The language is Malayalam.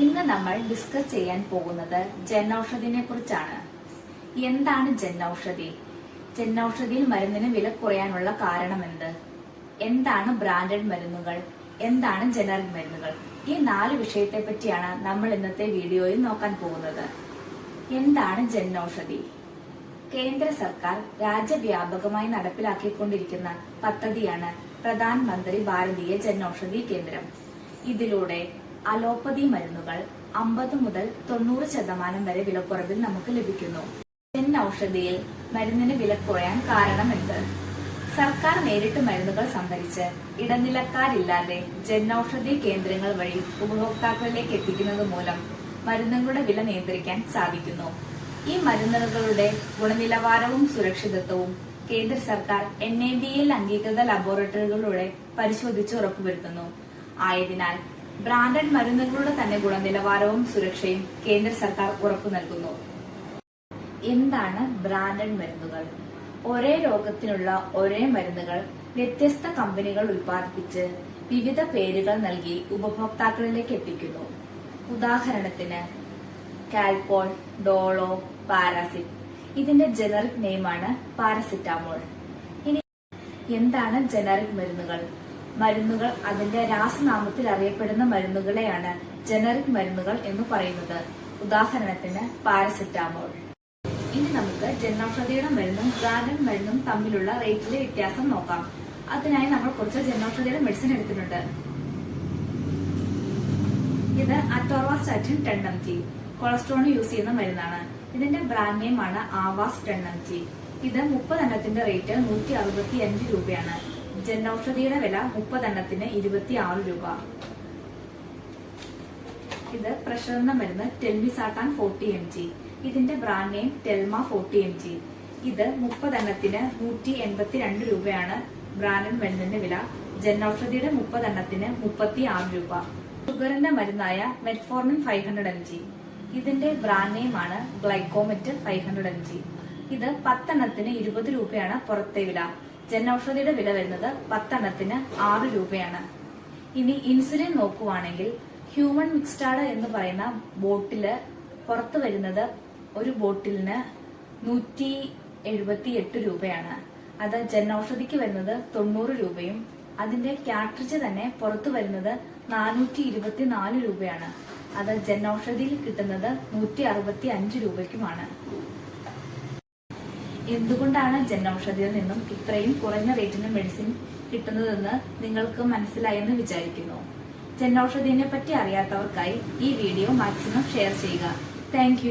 ഡിസ്കസ് ചെയ്യാൻ പോകുന്നത് ജനൌഷധിനെ കുറിച്ചാണ്. എന്താണ് ജനൌഷധി ജനൌഷധിയിൽ മരുന്നിന് വില കുറയാനുള്ള കാരണം എന്ത്? എന്താണ് ബ്രാൻഡഡ് മരുന്നുകൾ? എന്താണ് ജനറിക് മരുന്നുകൾ? ഈ നാല് വിഷയത്തെ പറ്റിയാണ് നമ്മൾ ഇന്നത്തെ വീഡിയോയിൽ നോക്കാൻ പോകുന്നത്. എന്താണ് ജനൌഷധി കേന്ദ്ര സർക്കാർ രാജ്യവ്യാപകമായി നടപ്പിലാക്കിക്കൊണ്ടിരിക്കുന്ന പദ്ധതിയാണ് പ്രധാനമന്ത്രി ഭാരതീയ ജനൌഷധി കേന്ദ്രം. ഇതിലൂടെ അലോപ്പതി മരുന്നുകൾ അമ്പത് മുതൽ തൊണ്ണൂറ് ശതമാനം വരെ വിലക്കുറവിൽ നമുക്ക് ലഭിക്കുന്നു. ജൻ ഔഷധിയിൽ മരുന്നിന് വില കുറയാൻ കാരണമെന്ത്? സർക്കാർ നേരിട്ട് മരുന്നുകൾ സംഭരിച്ച് ഇടനിലക്കാരില്ലാതെ ജനൌഷധി കേന്ദ്രങ്ങൾ വഴി ഉപഭോക്താക്കളിലേക്ക് എത്തിക്കുന്നത് മൂലം മരുന്നുകളുടെ വില നിയന്ത്രിക്കാൻ സാധിക്കുന്നു. ഈ മരുന്നുകളുടെ ഗുണനിലവാരവും സുരക്ഷിതത്വവും കേന്ദ്ര സർക്കാർ എൻ എ ബി എൽ അംഗീകൃത ലബോറട്ടറികളിലൂടെ പരിശോധിച്ച് ഉറപ്പുവരുത്തുന്നു. ആയതിനാൽ ബ്രാൻഡഡ് മരുന്നുകളുടെ തന്നെ ഗുണനിലവാരവും സുരക്ഷയും കേന്ദ്ര സർക്കാർ ഉറപ്പു നൽകുന്നു. എന്താണ് ബ്രാൻഡഡ് മരുന്നുകൾ? ഒരേ രോഗത്തിനുള്ള ഒരേ മരുന്നുകൾ വ്യത്യസ്ത കമ്പനികൾ ഉൽപ്പാദിപ്പിച്ച് വിവിധ പേരുകൾ നൽകി ഉപഭോക്താക്കളിലേക്ക് എത്തിക്കുന്നു. ഉദാഹരണത്തിന് കാൽപോൾ ഡോളോ പാരാസിറ്റ്. ഇതിന്റെ ജനറിക് നെയിമാണ് പാരസിറ്റാമോൾ. ഇനി എന്താണ് ജനറിക് മരുന്നുകൾ? മരുന്നുകൾ അതിന്റെ രാസനാമത്തിൽ അറിയപ്പെടുന്ന മരുന്നുകളെയാണ് ജനറിക് മരുന്നുകൾ എന്ന് പറയുന്നത്. ഉദാഹരണത്തിന് പാരസെറ്റാമോൾ. ഇനി നമുക്ക് ജനൌഷധിയുടെ മരുന്നും ബ്രാൻഡഡ് മരുന്നും തമ്മിലുള്ള റേറ്റിലെ വ്യത്യാസം നോക്കാം. അതിനായി നമ്മൾ കുറച്ച് ജനൌഷധിയുടെ മെഡിസിൻ എടുത്തിട്ടുണ്ട്. ഇത് അറ്റോറോസ്റ്റാറ്റിൻ ടെൻ എം ജി. കൊളസ്ട്രോളിന് യൂസ് ചെയ്യുന്ന മരുന്നാണ്. ഇതിന്റെ ബ്രാൻഡ് നെയിം ആണ് ആവാസ് ടെൻ എം ജി. ഇത് മുപ്പത് എണ്ണത്തിന്റെ റേറ്റ് നൂറ്റി അറുപത്തി അഞ്ച് രൂപയാണ്. ജനൌഷധിയുടെ വില മുപ്പതെണ്ണത്തിന് ഇരുപത്തി ആറ് രൂപ. ഇത് പ്രഷറിന് മരുന്ന് ടെൽമിസാട്ടാൻ ഫോർട്ടി എം ജി ഇതിന്റെ brand name Telma forty M G ഇത് മുപ്പതെണ്ണത്തിന് നൂറ്റി എൺപത്തിരണ്ട് രൂപയാണ് ബ്രാൻഡൻ മരുന്നിന്റെ വില. ജനൌഷധിയുടെ മുപ്പതെണ്ണത്തിന് മുപ്പത്തി ആറ് രൂപ. ഷുഗറിന്റെ മരുന്നായ metformin five hundred M G ഇതിന്റെ ബ്രാൻഡ് നെയിം ആണ് Glycomet five hundred M G ഇത് പത്തെണ്ണത്തിന് ഇരുപത് രൂപയാണ് പുറത്തെ വില. ജനൌഷധിയുടെ വില വരുന്നത് പത്തെണ്ണത്തിന് ആറ് രൂപയാണ്. ഇനി ഇൻസുലിൻ നോക്കുവാണെങ്കിൽ ഹ്യൂമൻ മിക്സ്ഡാഡ് എന്ന് പറയുന്ന ബോട്ടിൽ പുറത്തു വരുന്നത് ഒരു ബോട്ടിലിന് നൂറ്റി എഴുപത്തി എട്ട് രൂപയാണ്. അത് ജനൌഷധിക്ക് വരുന്നത് തൊണ്ണൂറ് രൂപയും അതിന്റെ കാട്രിജ് തന്നെ പുറത്തു വരുന്നത് നാനൂറ്റി ഇരുപത്തി നാല് രൂപയാണ്. അത് ജനൌഷധിയിൽ കിട്ടുന്നത് നൂറ്റി അറുപത്തി അഞ്ച് രൂപയ്ക്കുമാണ്. എന്തുകൊണ്ടാണ് ജനൌഷധിയിൽ നിന്നും ഇത്രയും കുറഞ്ഞ റേറ്റിന് മെഡിസിൻ കിട്ടുന്നതെന്ന് നിങ്ങൾക്ക് മനസ്സിലായെന്ന് വിചാരിക്കുന്നു? ജനൌഷധിനെ പറ്റി അറിയാത്തവർക്കായി ഈ വീഡിയോ മാക്സിമം ഷെയർ ചെയ്യുക. താങ്ക്